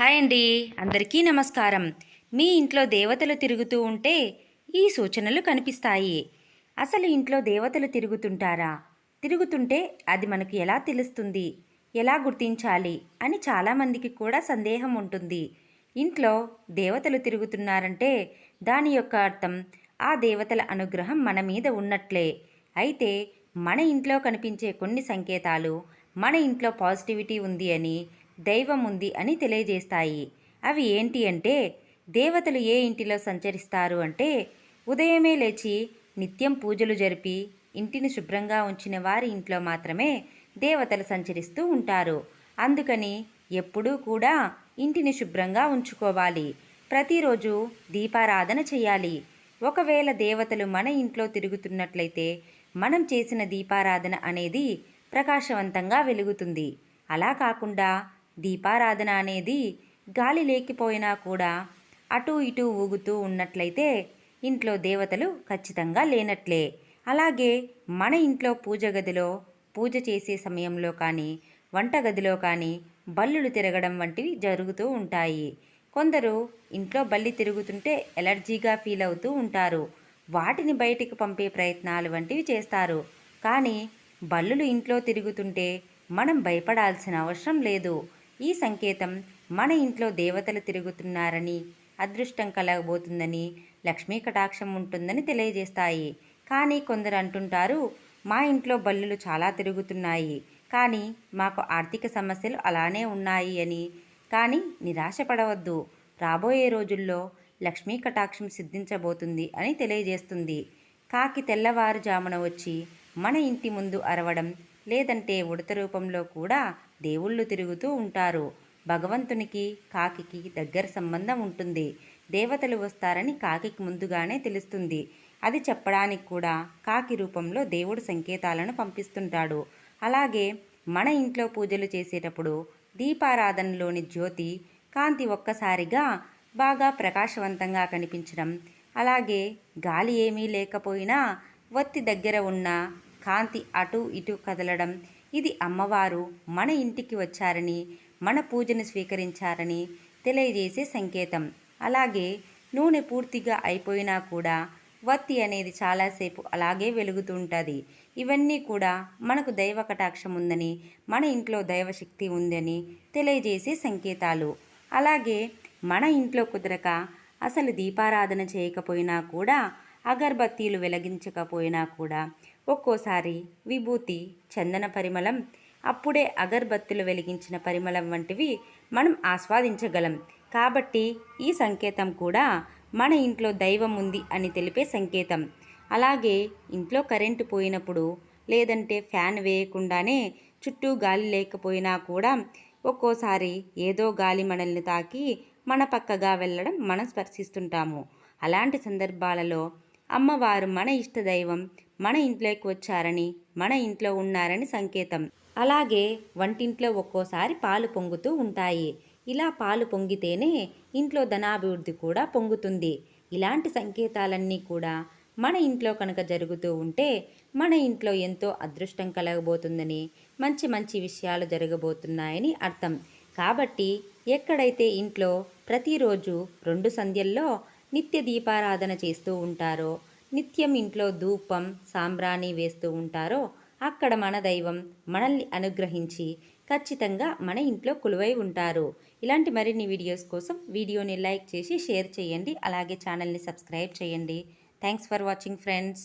Hi అండి. అందరికీ నమస్కారం. మీ ఇంట్లో దేవతలు తిరుగుతూ ఉంటే ఈ సూచనలు కనిపిస్తాయి. అసలు ఇంట్లో దేవతలు తిరుగుతుంటారా? తిరుగుతుంటే అది మనకు ఎలా తెలుస్తుంది? ఎలా గుర్తించాలి? అని చాలామందికి కూడా సందేహం ఉంటుంది. ఇంట్లో దేవతలు తిరుగుతున్నారంటే దాని యొక్క అర్థం ఆ దేవతల అనుగ్రహం మన మీద ఉన్నట్లే. అయితే మన ఇంట్లో కనిపించే కొన్ని సంకేతాలు మన ఇంట్లో పాజిటివిటీ ఉంది అని దైవం ఉంది అని తెలియజేస్తాయి. అవి ఏంటి అంటే దేవతలు ఏ ఇంటిలో సంచరిస్తారు అంటే ఉదయమే లేచి నిత్యం పూజలు జరిపి ఇంటిని శుభ్రంగా ఉంచిన వారి ఇంట్లో మాత్రమే దేవతలు సంచరిస్తూ ఉంటారు. అందుకని ఎప్పుడూ కూడా ఇంటిని శుభ్రంగా ఉంచుకోవాలి. ప్రతిరోజు దీపారాధన చేయాలి. ఒకవేళ దేవతలు మన ఇంట్లో తిరుగుతున్నట్లయితే మనం చేసిన దీపారాధన అనేది ప్రకాశవంతంగా వెలుగుతుంది. అలా కాకుండా దీపారాధన అనేది గాలి లేకపోయినా కూడా అటు ఇటు ఊగుతూ ఉన్నట్లయితే ఇంట్లో దేవతలు ఖచ్చితంగా లేనట్లే. అలాగే మన ఇంట్లో పూజ గదిలో పూజ చేసే సమయంలో కానీ వంటగదిలో కానీ బల్లులు తిరగడం వంటివి జరుగుతూ ఉంటాయి. కొందరు ఇంట్లో బల్లి తిరుగుతుంటే ఎలర్జీగా ఫీల్ అవుతూ ఉంటారు. వాటిని బయటికి పంపే ప్రయత్నాలు వంటివి చేస్తారు. కానీ బల్లులు ఇంట్లో తిరుగుతుంటే మనం భయపడాల్సిన అవసరం లేదు. ఈ సంకేతం మన ఇంట్లో దేవతలు తిరుగుతున్నారని అదృష్టం కలగబోతుందని లక్ష్మీ కటాక్షం ఉంటుందని తెలియజేస్తాయి. కానీ కొందరు అంటుంటారు మా ఇంట్లో బల్లులు చాలా తిరుగుతున్నాయి కానీ మాకు ఆర్థిక సమస్యలు అలానే ఉన్నాయి అని. కానీ నిరాశపడవద్దు రాబోయే రోజుల్లో లక్ష్మీ కటాక్షం సిద్ధించబోతుంది అని తెలియజేస్తుంది. కాకి తెల్లవారుజామున వచ్చి మన ఇంటి ముందు అరవడం లేదంటే ఉడత రూపంలో కూడా దేవుళ్ళు తిరుగుతూ ఉంటారు. భగవంతునికి కాకికి దగ్గర సంబంధం ఉంటుంది. దేవతలు వస్తారని కాకికి ముందుగానే తెలుస్తుంది. అది చెప్పడానికి కూడా కాకి రూపంలో దేవుడు సంకేతాలను పంపిస్తుంటాడు. అలాగే మన ఇంట్లో పూజలు చేసేటప్పుడు దీపారాధనలోని జ్యోతి కాంతి ఒక్కసారిగా బాగా ప్రకాశవంతంగా కనిపించడం అలాగే గాలి ఏమీ లేకపోయినా ఒత్తి దగ్గర ఉన్న కాంతి అటు ఇటు కదలడం ఇది అమ్మవారు మన ఇంటికి వచ్చారని మన పూజను స్వీకరించారని తెలియజేసే సంకేతం. అలాగే నూనె పూర్తిగా అయిపోయినా కూడా వత్తి అనేది చాలాసేపు అలాగే వెలుగుతుంటుంది. ఇవన్నీ కూడా మనకు దైవ కటాక్షం ఉందని మన ఇంట్లో దైవశక్తి ఉందని తెలియజేసే సంకేతాలు. అలాగే మన ఇంట్లో కుదరక అసలు దీపారాధన చేయకపోయినా కూడా అగర్బత్తీలు వెలిగించకపోయినా కూడా ఒక్కోసారి విభూతి చందన పరిమళం అప్పుడే అగర్బత్తులు వెలిగించిన పరిమళం వంటివి మనం ఆస్వాదించగలం. కాబట్టి ఈ సంకేతం కూడా మన ఇంట్లో దైవం ఉంది అని తెలిపే సంకేతం. అలాగే ఇంట్లో కరెంటు పోయినప్పుడు లేదంటే ఫ్యాన్ వేయకుండానే చుట్టూ గాలి లేకపోయినా కూడా ఒక్కోసారి ఏదో గాలి మనల్ని తాకి మన పక్కగా వెళ్ళడం మనం స్పర్శిస్తుంటాము. అలాంటి సందర్భాలలో అమ్మవారు మన ఇష్టదైవం మన ఇంట్లోకి వచ్చారని మన ఇంట్లో ఉన్నారని సంకేతం. అలాగే వంటింట్లో ఒక్కోసారి పాలు పొంగుతూ ఉంటాయి. ఇలా పాలు పొంగితేనే ఇంట్లో ధనాభివృద్ధి కూడా పొంగుతుంది. ఇలాంటి సంకేతాలన్నీ కూడా మన ఇంట్లో కనుక జరుగుతూ ఉంటే మన ఇంట్లో ఎంతో అదృష్టం కలగబోతుందని మంచి మంచి విషయాలు జరగబోతున్నాయని అర్థం. కాబట్టి ఎక్కడైతే ఇంట్లో ప్రతిరోజు రెండు సంధ్యల్లో నిత్య దీపారాధన చేస్తూ ఉంటారో నిత్యం ఇంట్లో ధూపం సాంబ్రాణి వేస్తూ ఉంటారో అక్కడ మన దైవం మనల్ని అనుగ్రహించి ఖచ్చితంగా మన ఇంట్లో కొలువై ఉంటారు. ఇలాంటి మరిన్ని వీడియోస్ కోసం వీడియోని లైక్ చేసి షేర్ చేయండి. అలాగే ఛానల్ని సబ్స్క్రైబ్ చేయండి. Thanks for watching friends.